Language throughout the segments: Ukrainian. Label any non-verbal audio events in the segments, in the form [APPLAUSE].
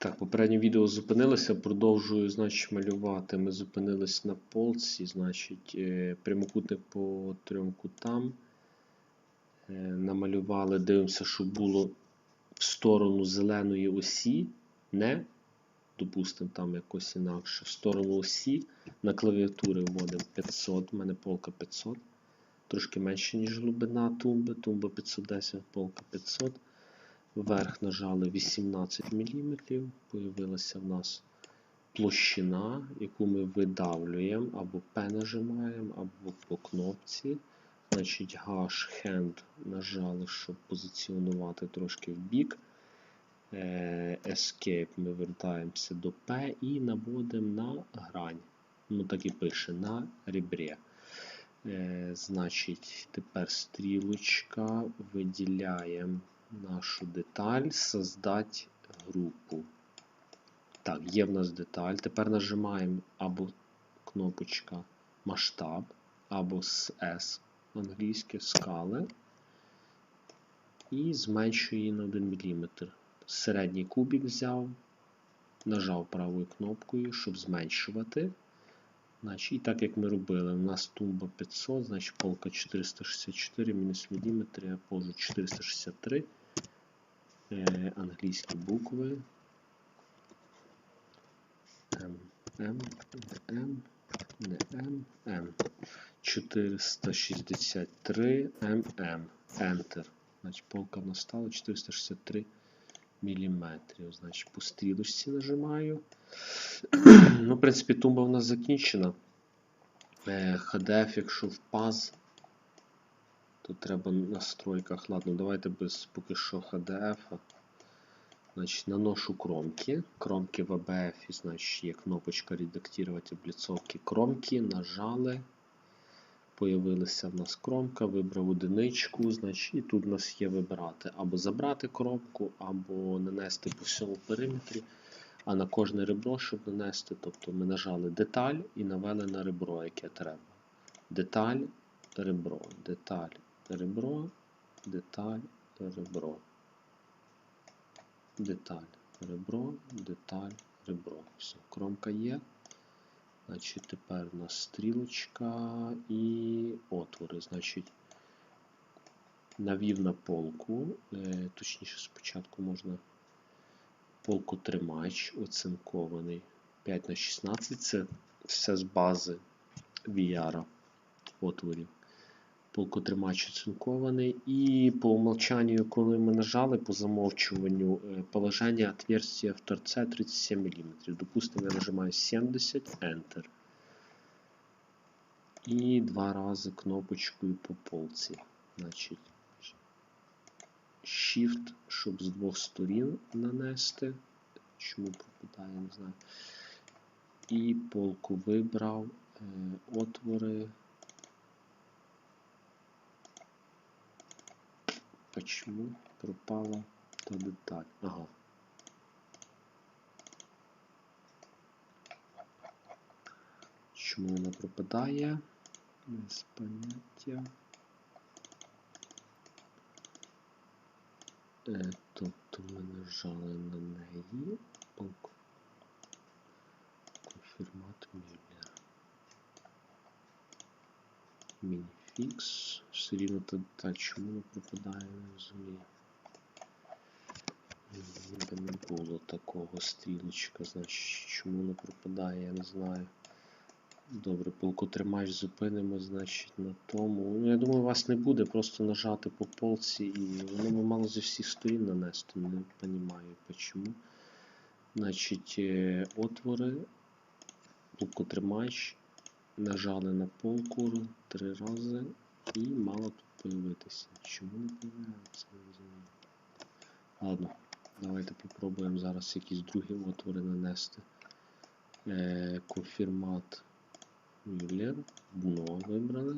Так, попереднє відео зупинилося, продовжую, значить, малювати. Ми зупинились на полці, значить, е, прямокутник по трьом кутам. Е, Намалювали, дивимося, щоб було в сторону зеленої осі, не, допустимо, там якось інакше, в сторону осі на клавіатури вводимо 500, у мене полка 500, трошки менше, ніж глибина тумби, тумба 510, полка 500. Вверх нажали 18 мм, появилася в нас площина, яку ми видавлюємо, або P нажимаємо, або по кнопці. Значить, H Hand нажали, щоб позиціонувати трошки в бік. Е, Escape ми вертаємося до P і наводимо на грань. Ну, так і пише, на ребре. Е, Значить, тепер стрілочка виділяємо нашу деталь, создать групу. Так, є в нас деталь. Тепер нажимаємо або кнопочка масштаб, або з S англійське скали. І зменшую її на 1 мм. Середній кубик взяв, нажав правою кнопкою, щоб зменшувати. Значить, І так як ми робили, у нас тумба 500, значить полка 464 мінус міліметри, я положу 463 е, англійські букви. М, М, М, М, М. 463 ММ. Enter. Значить, полка в нас стала 463 міліметрів. Значить, по стрілочці нажимаю. ну, в принципі, тумба в нас закінчена. Е, HDF, якщо в PAZ, то треба настройках. Ладно, давайте без поки що HDF. Значить, наношу кромки. Кромки в ABF, значить, є кнопочка редактувати обліцовки кромки. Нажали. Появилася в нас кромка, вибрав одиничку, значить, і тут у нас є вибирати або забрати кромку, або нанести по всьому периметрі, а на кожне ребро, щоб нанести, тобто ми нажали деталь і навели на ребро, яке треба. Деталь, ребро, деталь, ребро, деталь, ребро. Деталь, ребро, деталь, ребро. Все, кромка є. Значить, тепер у нас стрілочка і отвори. Значить, навів на полку. Е, точніше, спочатку можна полку тримач оцинкований 5 на 16 Це все з бази VR отворів. Полкотримач оцинкований. І по умолчанню, коли ми нажали по замовчуванню, е, положення отверстия в торце 37 мм. Допустимо, я нажимаю 70 Enter. І два рази кнопочкою по полці. Значить, Shift, щоб з двох сторін нанести. Чому пропадає, я не знаю. І полку вибрав, е, отвори. Почему пропала та деталь? Ага. Чому вона пропадає? Без поняття. Е, тобто ми нажали на неї. Полку. Конфірмат Мюллер. Мініфікс. Все рівно та чому не пропадає, розумію. Не було такого стрілочка, значить чому не пропадає, я не знаю. Добре, полкотримач зупинимо, значить, на тому. Ну, я думаю, вас не буде, просто нажати по полці і воно би мало зі всіх сторін нанести, не розумію чому. Значить, е, отвори, полкотримач, нажали на полку три рази і мало тут появитися. Чому не появляється, не розумію. Ладно, давайте попробуємо зараз якісь другі отвори нанести. Е, конфірмат. Мюллер, дно вибрали.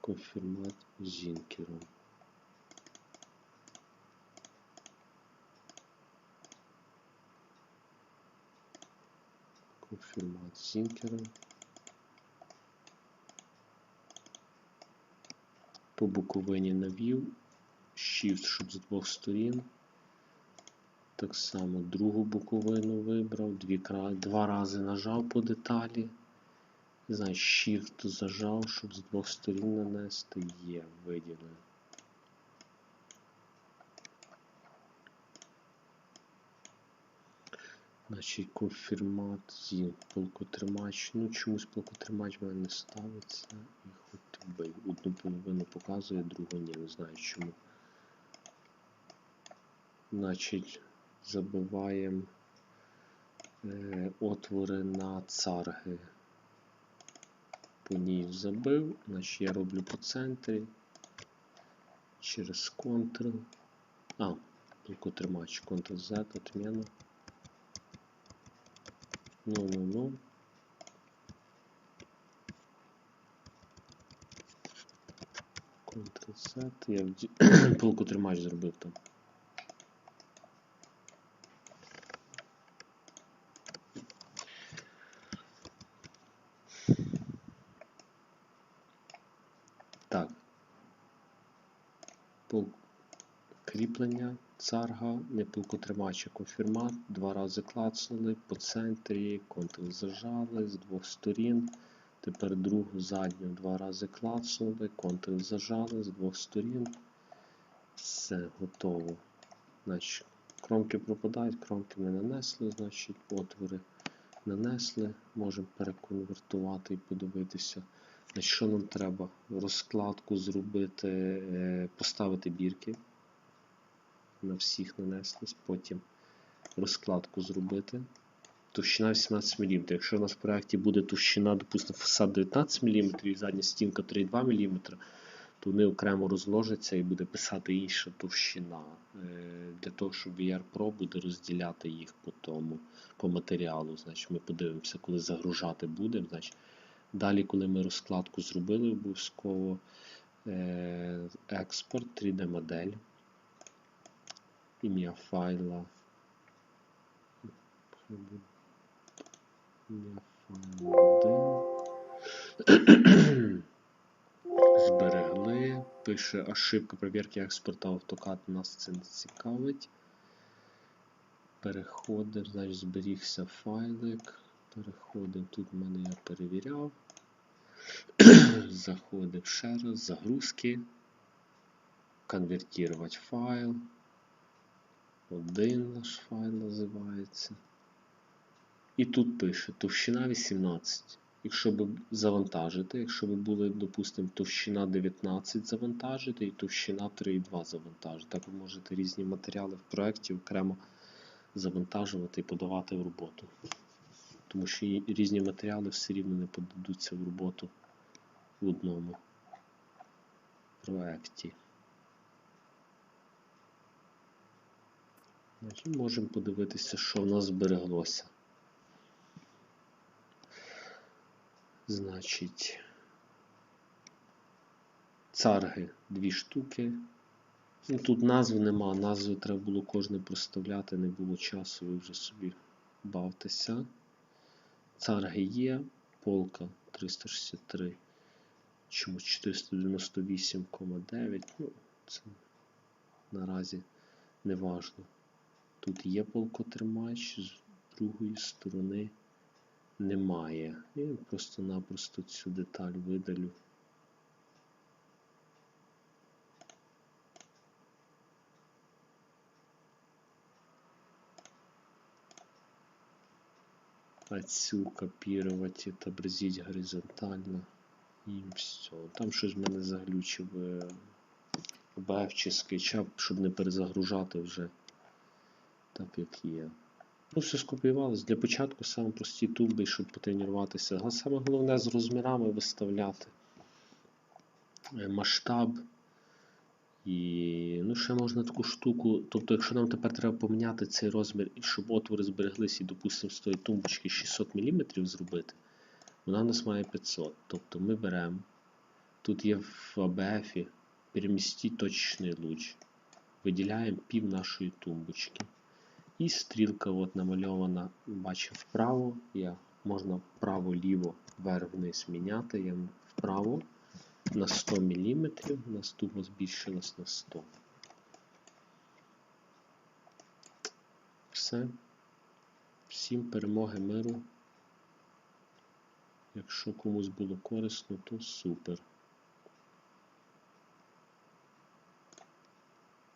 Конфірмат Зінкером. Конфірмат Зінкером. По буковині навів. Shift, щоб з двох сторін. Так само другу боковину вибрав, дві, два рази нажав по деталі. Значить, Shift зажав, щоб з двох сторін нанести. Є, виділив. Значить, конфірмацію полкотримач. Ну, чомусь полкотримач в мене не ставиться. І хоч би. Одну половину показує, другу ні, не знаю чому. Значить, забиваємо е, отвори на царги. По ній забив, значить я роблю по центрі через Ctrl. А, полкотримач, Ctrl-Z, отміну. 0, 0, 0. Контрсет. Я [COUGHS] полку тримач зробив там. Так. Полк Кріплення царга, не полкотримач, конфірмат. Два рази клацнули по центрі, Ctrl зажали з двох сторін. Тепер другу задню два рази клацнули, Ctrl зажали з двох сторін. Все, готово. Значить, кромки пропадають, кромки не нанесли, значить отвори нанесли. Можемо переконвертувати і подивитися. Що нам треба? Розкладку зробити, е, поставити бірки. На всіх нанеслись, потім розкладку зробити. Товщина 18 мм. Якщо у нас в проєкті буде товщина, допустимо, фасад 19 мм і задня стінка 3,2 мм, то вони окремо розложаться і буде писати інша товщина. Е, Для того, щоб VR Pro буде розділяти їх по тому, по матеріалу. Значить, ми подивимося, коли загружати будемо. Значить, Далі, коли ми розкладку зробили, обов'язково е, експорт 3D модель. Ім'я файла. Ім'я файла 1. Зберегли. Пише ошибка проверки експорту AutoCAD нас це не цікавить. Переходимо, значить зберігся файлик. Переходимо. Тут в мене я перевіряв. Заходимо ще раз, загрузки. Конвертувати файл. Один наш файл називається. І тут пише товщина 18. Якщо б завантажити, якщо б були, допустимо, товщина 19 завантажити і товщина 3,2 завантажити. Так ви можете різні матеріали в проєкті окремо завантажувати і подавати в роботу. Тому що різні матеріали все рівно не подадуться в роботу в одному проєкті. Значить, можемо подивитися, що в нас збереглося. Значить, царги дві штуки. Ну, тут назви нема, назви треба було кожне проставляти, не було часу, ви вже собі бавтеся. Царги є, полка 363, чомусь 498,9. Ну, це наразі не важно. Тут є полкотримач, з другої сторони немає. Я просто-напросто цю деталь видалю. А цю копірувати, отобразить горизонтально. І все. Там щось в мене заглючив е, OBF чи SketchUp, щоб не перезагружати вже так, як є. Ну, все скопіювалось. Для початку саме прості туби, щоб потренуватися. А саме головне з розмірами виставляти е, масштаб. І ну, ще можна таку штуку. Тобто, якщо нам тепер треба поміняти цей розмір, і щоб отвори збереглися, і, допустимо, з тої тумбочки 600 мм зробити, вона у нас має 500. Тобто ми беремо. Тут є в ABF перемістіть точечний луч. Виділяємо пів нашої тумбочки. І стрілка от намальована, бачимо вправо. Я, Можна вправо-ліво, вверх-вниз міняти. Я вправо на 100 мм, наступно збільшилась на 100. все. Всім перемоги миру. Якщо комусь було корисно, то супер.